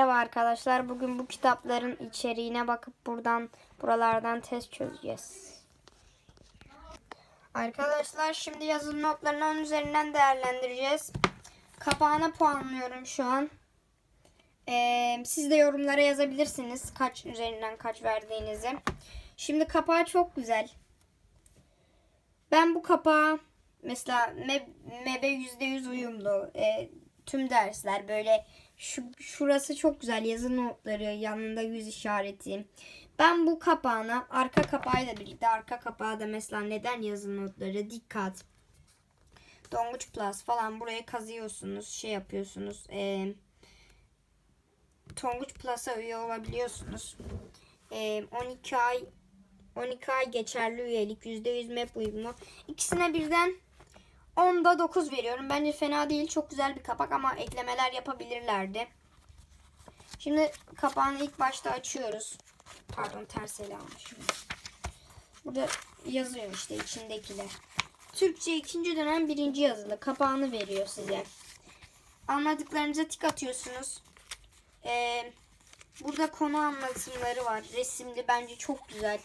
Merhaba arkadaşlar. Bugün bu kitapların içeriğine bakıp buradan buralardan test çözeceğiz. Arkadaşlar şimdi yazılı notlarını onun üzerinden değerlendireceğiz. Kapağına puanlıyorum şu an. Ee, siz de yorumlara yazabilirsiniz kaç üzerinden kaç verdiğinizi. Şimdi kapağı çok güzel. Ben bu kapağa mesela Me- MEB'e %100 uyumlu. Ee, tüm dersler böyle şu şurası çok güzel yazı notları yanında yüz işareti. Ben bu kapağına arka kapağıyla birlikte arka kapağı da mesela neden yazı notları dikkat Donguç Plus falan buraya kazıyorsunuz şey yapıyorsunuz ee, Tonguç Plus'a üye olabiliyorsunuz. Ee, 12 ay 12 ay geçerli üyelik %100 map uyumlu. İkisine birden 10'da 9 veriyorum. Bence fena değil. Çok güzel bir kapak ama eklemeler yapabilirlerdi. Şimdi kapağını ilk başta açıyoruz. Pardon ters ele almışım. Burada yazıyor işte içindekiler. Türkçe ikinci dönem birinci yazılı. Kapağını veriyor size. Anladıklarınıza tik atıyorsunuz. Ee, burada konu anlatımları var. Resimli bence çok güzel.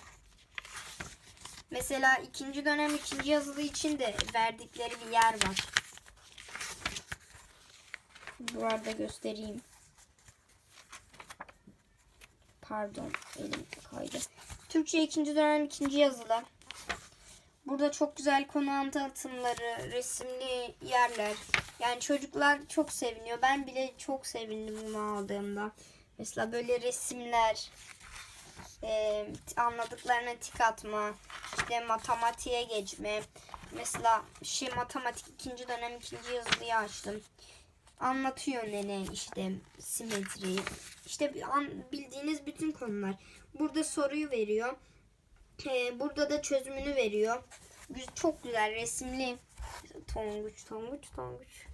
Mesela ikinci dönem ikinci yazılı için de verdikleri bir yer var. Burada göstereyim. Pardon elim kaydı. Türkçe ikinci dönem ikinci yazılı. Burada çok güzel konu anlatımları, resimli yerler. Yani çocuklar çok seviniyor. Ben bile çok sevindim bunu aldığımda. Mesela böyle resimler, e, anladıklarına tik atma, işte matematiğe geçme. Mesela şey matematik ikinci dönem ikinci yazılıyı açtım. Anlatıyor nene işte simetri. İşte bildiğiniz bütün konular. Burada soruyu veriyor. E, burada da çözümünü veriyor. Çok güzel resimli. Tonguç, Tonguç, Tonguç.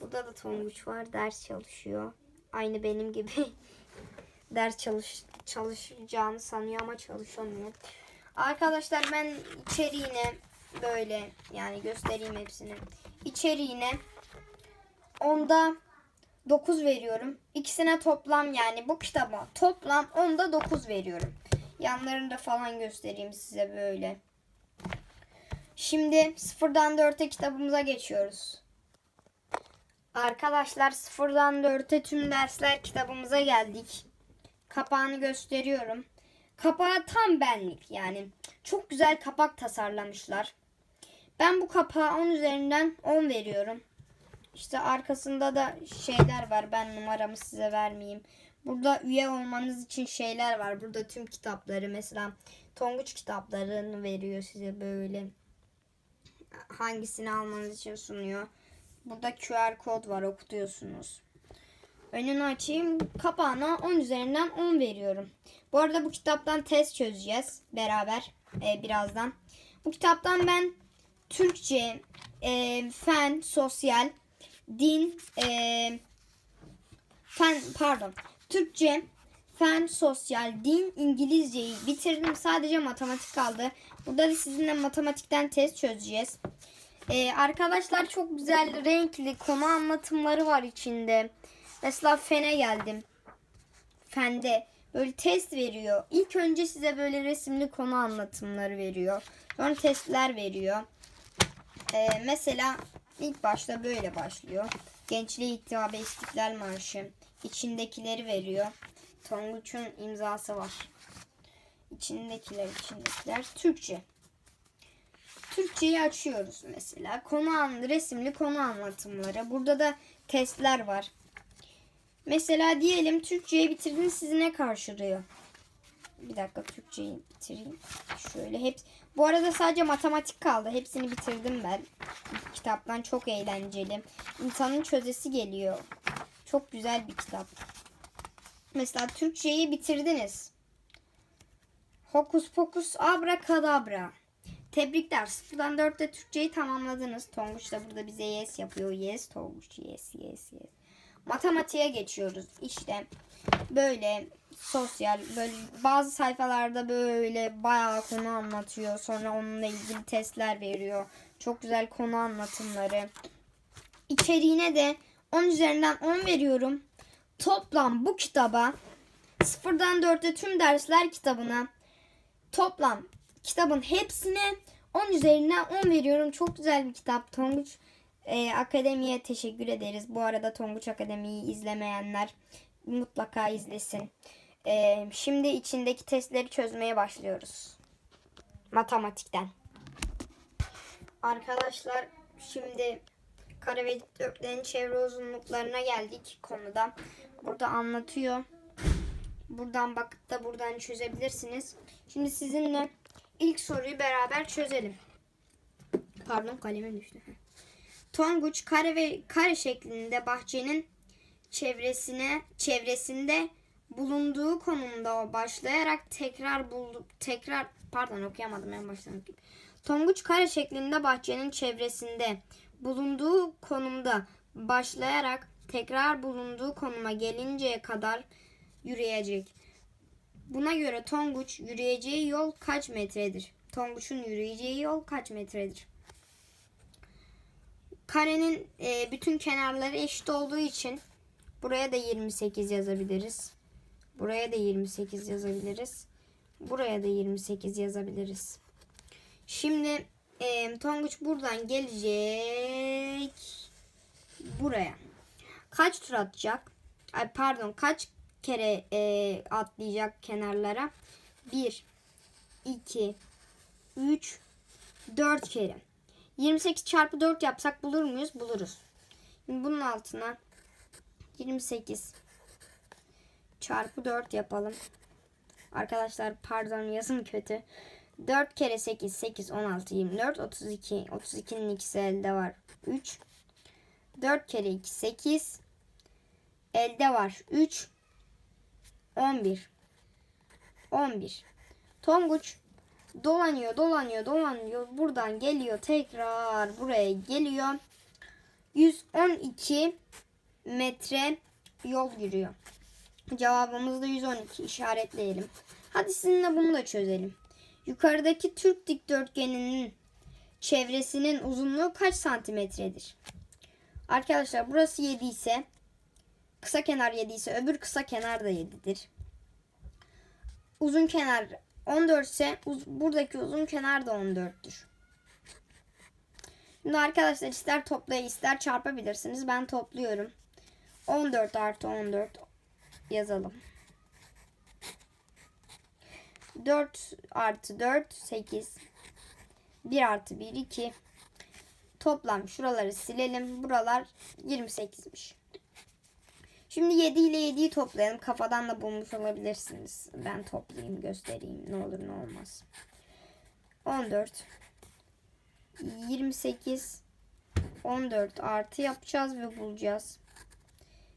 Burada da Tonguç var. Ders çalışıyor. Aynı benim gibi. ders çalış çalışacağını sanıyor ama çalışamıyor. Arkadaşlar ben içeriğine böyle yani göstereyim hepsini. İçeriğine onda 9 veriyorum. İkisine toplam yani bu kitaba toplam onda 9 veriyorum. Yanlarını da falan göstereyim size böyle. Şimdi sıfırdan 4'e kitabımıza geçiyoruz. Arkadaşlar sıfırdan 4'e tüm dersler kitabımıza geldik. Kapağını gösteriyorum. Kapağı tam benlik yani. Çok güzel kapak tasarlamışlar. Ben bu kapağa 10 üzerinden 10 veriyorum. İşte arkasında da şeyler var. Ben numaramı size vermeyeyim. Burada üye olmanız için şeyler var. Burada tüm kitapları mesela Tonguç kitaplarını veriyor size böyle. Hangisini almanız için sunuyor. Burada QR kod var okutuyorsunuz. Önünü açayım. Kapağına 10 üzerinden 10 veriyorum. Bu arada bu kitaptan test çözeceğiz beraber e, birazdan. Bu kitaptan ben Türkçe, e, fen, sosyal, din, e, fen pardon Türkçe, fen, sosyal, din, İngilizceyi bitirdim. Sadece matematik kaldı. Burada da sizinle matematikten test çözeceğiz. Ee, arkadaşlar çok güzel renkli konu anlatımları var içinde. Mesela fene geldim. Fende böyle test veriyor. İlk önce size böyle resimli konu anlatımları veriyor. Sonra testler veriyor. Ee, mesela ilk başta böyle başlıyor. Gençliğe İttiba ve İstiklal Marşı. İçindekileri veriyor. Tonguç'un imzası var. İçindekiler, içindekiler. Türkçe. Türkçeyi açıyoruz mesela. Konu an, resimli konu anlatımları. Burada da testler var. Mesela diyelim Türkçeyi bitirdiniz sizi ne karşılıyor? Bir dakika Türkçeyi bitireyim. Şöyle hep bu arada sadece matematik kaldı. Hepsini bitirdim ben. Kitaptan çok eğlenceli. İnsanın çözesi geliyor. Çok güzel bir kitap. Mesela Türkçeyi bitirdiniz. Hokus pokus abrakadabra. Tebrikler. Sıfırdan dörtte Türkçeyi tamamladınız. Tonguç da burada bize yes yapıyor. Yes Tonguç yes yes yes. Matematiğe geçiyoruz. İşte böyle sosyal böyle bazı sayfalarda böyle bayağı konu anlatıyor. Sonra onunla ilgili testler veriyor. Çok güzel konu anlatımları. İçeriğine de 10 üzerinden 10 veriyorum. toplam bu kitaba sıfırdan 4'e tüm dersler kitabına toplam kitabın hepsine 10 üzerinden 10 veriyorum. Çok güzel bir kitap. Tonguç e, Akademi'ye teşekkür ederiz. Bu arada Tonguç Akademi'yi izlemeyenler mutlaka izlesin. E, şimdi içindeki testleri çözmeye başlıyoruz. Matematikten. Arkadaşlar şimdi kare ve dikdörtgenin çevre uzunluklarına geldik konuda. Burada anlatıyor. Buradan bakıp da buradan çözebilirsiniz. Şimdi sizinle ilk soruyu beraber çözelim. Pardon kalemim düştü. Tonguç kare ve kare şeklinde bahçenin çevresine çevresinde bulunduğu konumda başlayarak tekrar buldu tekrar pardon okuyamadım en baştan. Tonguç kare şeklinde bahçenin çevresinde bulunduğu konumda başlayarak tekrar bulunduğu konuma gelinceye kadar yürüyecek. Buna göre Tonguç yürüyeceği yol kaç metredir? Tonguç'un yürüyeceği yol kaç metredir? Karenin e, bütün kenarları eşit olduğu için buraya da 28 yazabiliriz. Buraya da 28 yazabiliriz. Buraya da 28 yazabiliriz. Şimdi e, Tonguç buradan gelecek buraya. Kaç tur atacak? Ay pardon kaç kere e, atlayacak kenarlara? 1 2 3 4 kere. 28 çarpı 4 yapsak bulur muyuz? Buluruz. Şimdi bunun altına 28 çarpı 4 yapalım. Arkadaşlar pardon yazım kötü. 4 kere 8 8 16 24 32 32'nin ikisi elde var 3 4 kere 2 8 elde var 3 11 11 Tonguç dolanıyor dolanıyor dolanıyor buradan geliyor tekrar buraya geliyor 112 metre yol yürüyor. Cevabımız da 112 işaretleyelim. Hadi sizinle bunu da çözelim. Yukarıdaki Türk dikdörtgeninin çevresinin uzunluğu kaç santimetredir? Arkadaşlar burası 7 ise kısa kenar 7 ise öbür kısa kenar da 7'dir. Uzun kenar 14 ise uz- buradaki uzun kenar da 14'tür. Şimdi arkadaşlar ister toplaya ister çarpabilirsiniz. Ben topluyorum. 14 artı 14 yazalım. 4 artı 4 8 1 artı 1 2 toplam şuraları silelim. Buralar 28'miş. Şimdi 7 ile 7'yi toplayalım. Kafadan da bulmuş olabilirsiniz. Ben toplayayım göstereyim. Ne olur ne olmaz. 14 28 14 artı yapacağız ve bulacağız.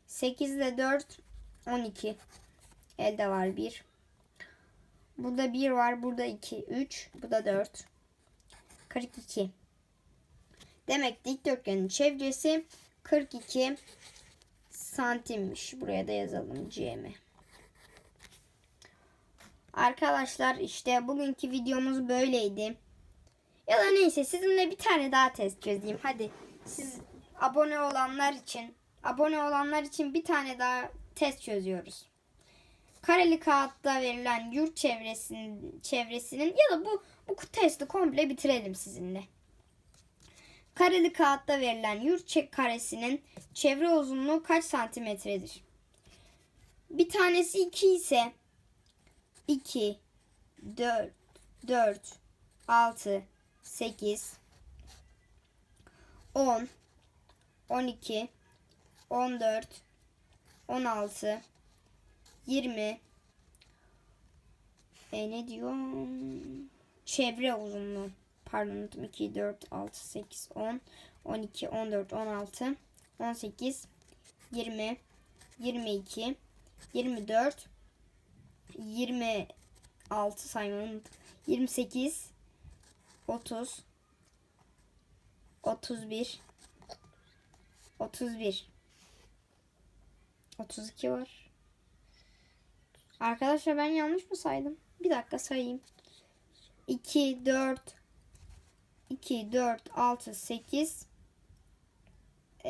8 ile 4 12 elde var 1 burada 1 var burada 2 3 bu da 4 42 demek dikdörtgenin çevresi 42 santimmiş buraya da yazalım cm arkadaşlar işte bugünkü videomuz böyleydi ya da neyse sizinle bir tane daha test çözeyim hadi siz abone olanlar için abone olanlar için bir tane daha test çözüyoruz. Kareli kağıtta verilen yurt çevresinin çevresinin ya da bu bu testi komple bitirelim sizinle. Kareli kağıtta verilen yurt çe- karesinin çevre uzunluğu kaç santimetredir? Bir tanesi 2 ise 2 4 4 6 8 10 12 14 16 20 e, ne diyor? Çevre uzunluğu. Pardon 2, 4, 6, 8, 10, 12, 14, 16, 18, 20, 22, 24, 26 saymanın 28, 30, 31, 31. 32 var. Arkadaşlar ben yanlış mı saydım? Bir dakika sayayım. 2, 4, 2, 4, 6, 8,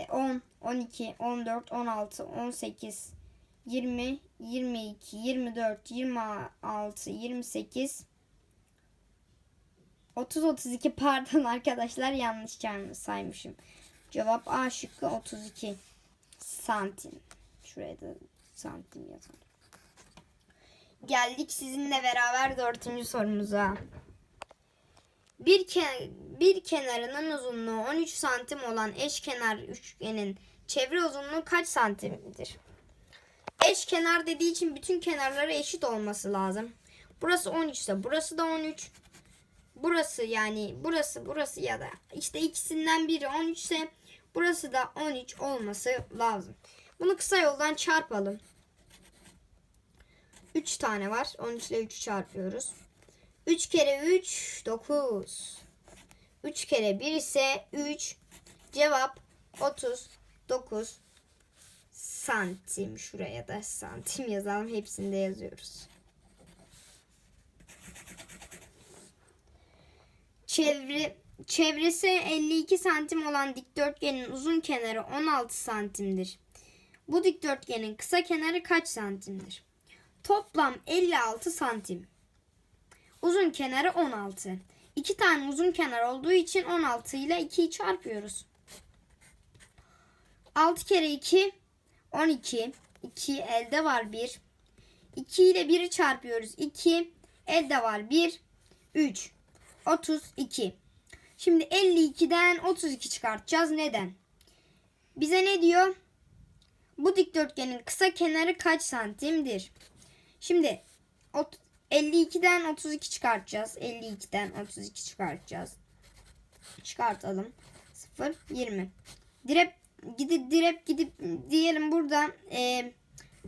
10, 12, 14, 16, 18, 20, 22, 24, 26, 28, 30, 32 pardon arkadaşlar yanlış saymışım. Cevap A şıkkı 32 santim. Şuraya da santim yazalım. Geldik sizinle beraber dördüncü sorumuza. Bir, ke- bir kenarının uzunluğu 13 santim olan eşkenar üçgenin çevre uzunluğu kaç santimdir? Eşkenar dediği için bütün kenarları eşit olması lazım. Burası 13 ise burası da 13. Burası yani burası burası ya da işte ikisinden biri 13 ise burası da 13 olması lazım. Bunu kısa yoldan çarpalım. 3 tane var. 13 ile 3'ü çarpıyoruz. 3 kere 3 9. 3 kere 1 ise 3. Cevap 39 santim. Şuraya da santim yazalım. Hepsinde yazıyoruz. Çevre, çevresi 52 santim olan dikdörtgenin uzun kenarı 16 santimdir. Bu dikdörtgenin kısa kenarı kaç santimdir? Toplam 56 santim. Uzun kenarı 16. İki tane uzun kenar olduğu için 16 ile 2'yi çarpıyoruz. 6 kere 2 12. 2 elde var 1. 2 ile 1'i çarpıyoruz. 2 elde var 1. 3. 32. Şimdi 52'den 32 çıkartacağız. Neden? Bize ne diyor? Bu dikdörtgenin kısa kenarı kaç santimdir? Şimdi 52'den 32 çıkartacağız. 52'den 32 çıkartacağız. Çıkartalım. 0 20. Direkt gidip direkt gidip diyelim burada e,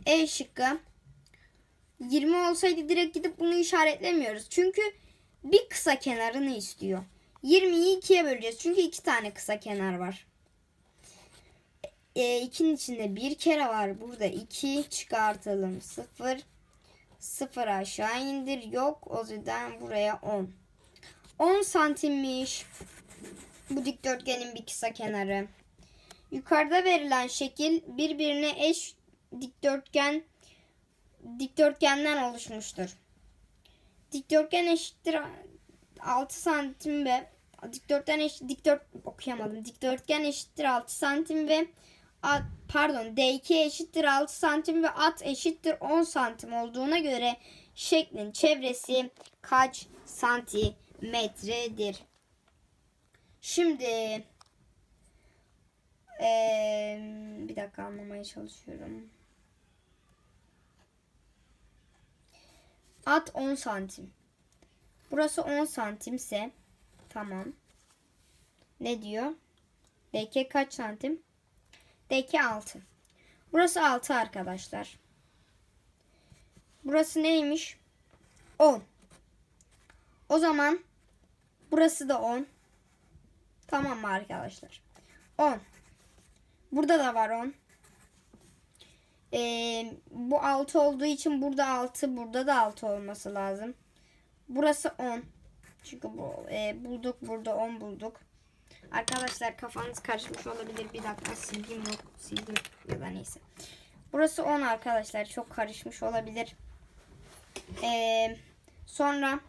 e şıkkı 20 olsaydı direkt gidip bunu işaretlemiyoruz. Çünkü bir kısa kenarını istiyor. 20'yi 2'ye böleceğiz. Çünkü iki tane kısa kenar var. E, 2'nin içinde bir kere var. Burada 2 çıkartalım. 0 0 aşağı indir. Yok. O yüzden buraya 10. 10 santimmiş. Bu dikdörtgenin bir kısa kenarı. Yukarıda verilen şekil birbirine eş dikdörtgen dikdörtgenden oluşmuştur. Dikdörtgen eşittir 6 santim ve dikdörtgen eşit dikdört okuyamadım. Dikdörtgen eşittir 6 santim ve pardon D2 eşittir 6 santim ve at eşittir 10 santim olduğuna göre şeklin çevresi kaç santimetredir? Şimdi eee, bir dakika anlamaya çalışıyorum. At 10 santim. Burası 10 santimse tamam. Ne diyor? DK kaç santim? DK 6. Burası 6 arkadaşlar. Burası neymiş? 10. O zaman burası da 10. Tamam mı arkadaşlar? 10. Burada da var 10. Ee, bu 6 olduğu için burada 6, burada da 6 olması lazım. Burası 10. Çünkü bu e, bulduk burada 10 bulduk. Arkadaşlar kafanız karışmış olabilir. Bir dakika silgim yok. Sildim ya da neyse. Burası 10 arkadaşlar. Çok karışmış olabilir. Ee, sonra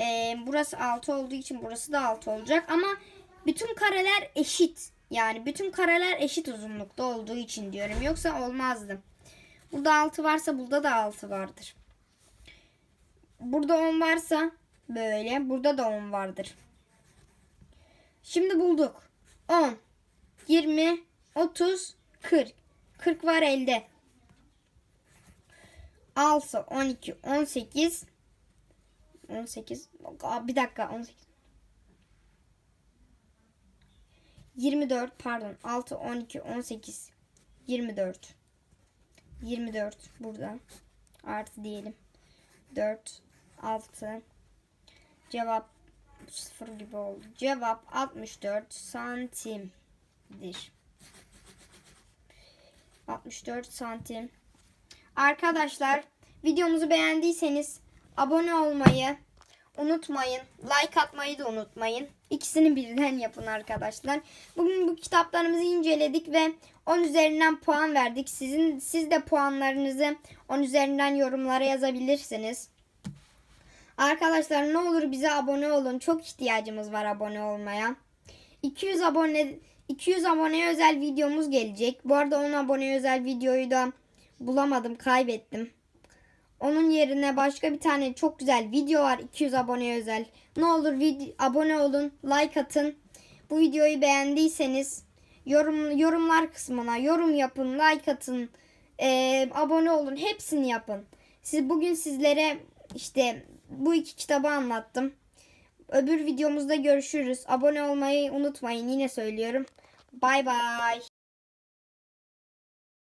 e, burası 6 olduğu için burası da 6 olacak. Ama bütün kareler eşit. Yani bütün kareler eşit uzunlukta olduğu için diyorum. Yoksa olmazdı. Burada 6 varsa burada da 6 vardır. Burada 10 varsa böyle. Burada da 10 vardır. Şimdi bulduk. 10, 20, 30, 40. 40 var elde. 6, 12, 18. 18. Aa, bir dakika 18. 24 pardon 6, 12, 18. 24. 24 burada. Artı diyelim. 4, 6. Cevap 0 gibi oldu. Cevap 64 santimdir. 64 santim. Arkadaşlar videomuzu beğendiyseniz abone olmayı, unutmayın. Like atmayı da unutmayın. İkisini birden yapın arkadaşlar. Bugün bu kitaplarımızı inceledik ve 10 üzerinden puan verdik. Sizin siz de puanlarınızı 10 üzerinden yorumlara yazabilirsiniz. Arkadaşlar ne olur bize abone olun. Çok ihtiyacımız var abone olmaya. 200 abone 200 aboneye özel videomuz gelecek. Bu arada 10 aboneye özel videoyu da bulamadım, kaybettim. Onun yerine başka bir tane çok güzel video var 200 aboneye özel. Ne olur vid- abone olun, like atın. Bu videoyu beğendiyseniz yorum yorumlar kısmına yorum yapın, like atın, eee, abone olun, hepsini yapın. Siz bugün sizlere işte bu iki kitabı anlattım. Öbür videomuzda görüşürüz. Abone olmayı unutmayın. Yine söylüyorum. Bay bay.